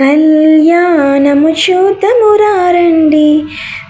కళ్యాణము చూతమురారండి.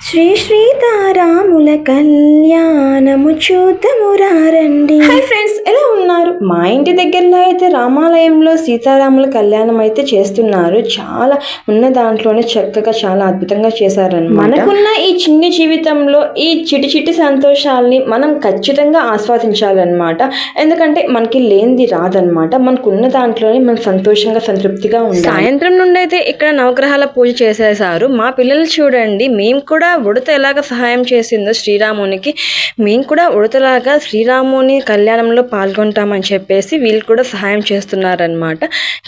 శ్రీ శ్రీతారాముల కళ్యాణము చూతమురారండి. Hi friends ఎలా ఉన్నారు? మా ఇంటి దగ్గరలో అయితే రామాలయంలో సీతారాముల కళ్యాణం అయితే చేస్తున్నారు. చాలా ఉన్న దాంట్లోనే చక్కగా చాలా అద్భుతంగా చేశారన్నమాట. మనకున్న ఈ చిన్ని జీవితంలో ఈ చిటి చిటి సంతోషాల్ని మనం ఖచ్చితంగా ఆస్వాదించాలన్నమాట. ఎందుకంటే మనకి లేనిది రాదనమాట మనకున్న దాంట్లోనే మనం సంతోషంగా సంతృప్తిగా ఉండాలి. సాయంత్రం నుండి అయితే ఇక్కడ నవగ్రహాల పూజ చేసేసారు మా పిల్లలు చూడండి మేము కూడా ఉడత ఎలాగ సహాయం చేసిందో శ్రీరామునికి. మేము కూడా ఉడతలాగా శ్రీరాముని కళ్యాణంలో పాల్గొంటామని చెప్పేసి వీళ్ళు కూడా సహాయం చేస్తున్నారనమాట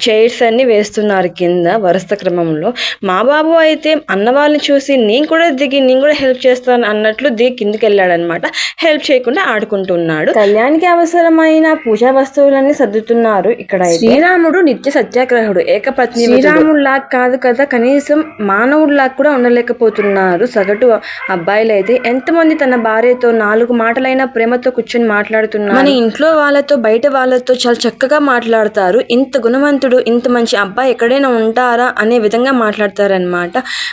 చైర్స్ అన్ని వేస్తున్నారు కింద వరుస క్రమంలో. మా బాబు అయితే అన్న వాళ్ళని చూసి నేను కూడా దిగి నేను కూడా హెల్ప్ చేస్తాను అన్నట్లు దిగి కిందికి వెళ్ళాడనమాట హెల్ప్ చేయకుండా ఆడుకుంటున్నాడు. కళ్యాణ్కి అవసరమైన పూజా వస్తువులన్నీ సర్దుతున్నారు ఇక్కడ శ్రీరాముడు నిత్య సత్యాగ్రహుడు ఏకపత్ని శ్రీరాముడిలా కాదు కదా కనీసం మానవుడిలా కూడా ఉండలేకపోతున్నారు. సగటు అబ్బాయిలు అయితే ఎంతమంది తన భార్యతో నాలుగు మాటలైన ప్రేమతో కూర్చొని మాట్లాడుతున్నారు. మన ఇంట్లో వాళ్ళతో బయట వాళ్ళతో చాలా చక్కగా మాట్లాడతారు. ఇంత గుణవంతుడు ఇంత మంచి అబ్బాయి ఎక్కడైనా ఉంటారా అనే విధంగా మాట్లాడతారనమాట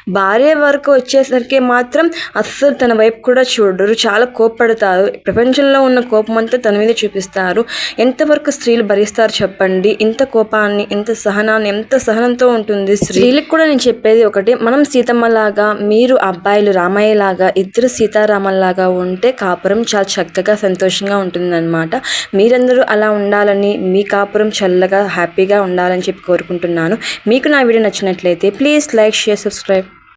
భార్య వరకు వచ్చేసరికి మాత్రం అస్సలు తన వైపు కూడా చూడరు. చాలా కోప్పడతారు. ప్రపంచంలో ఉన్న కోపం అంతా తన మీద చూపిస్తారు. ఎంతవరకు స్త్రీలు భరిస్తారు చెప్పండి. ఇంత కోపాన్ని ఇంత సహనాన్ని ఎంత సహనంతో ఉంటుంది స్త్రీలకు కూడా నేను చెప్పేది ఒకటి మనం సీతమ్మలాగా మీరు అబ్బాయిలు రామయ్యలాగా ఇద్దరు సీతారామల్లాగా ఉంటే కాపురం చాలా చక్కగా సంతోషంగా ఉంటుందన్నమాట. మీరందరూ అలా అలా ఉండాలని మీ కాపురం చల్లగా హ్యాపీగా ఉండాలని చెప్పి కోరుకుంటున్నాను. మీకు నా వీడియో నచ్చినట్లయితే ప్లీజ్ లైక్ షేర్ సబ్స్క్రైబ్.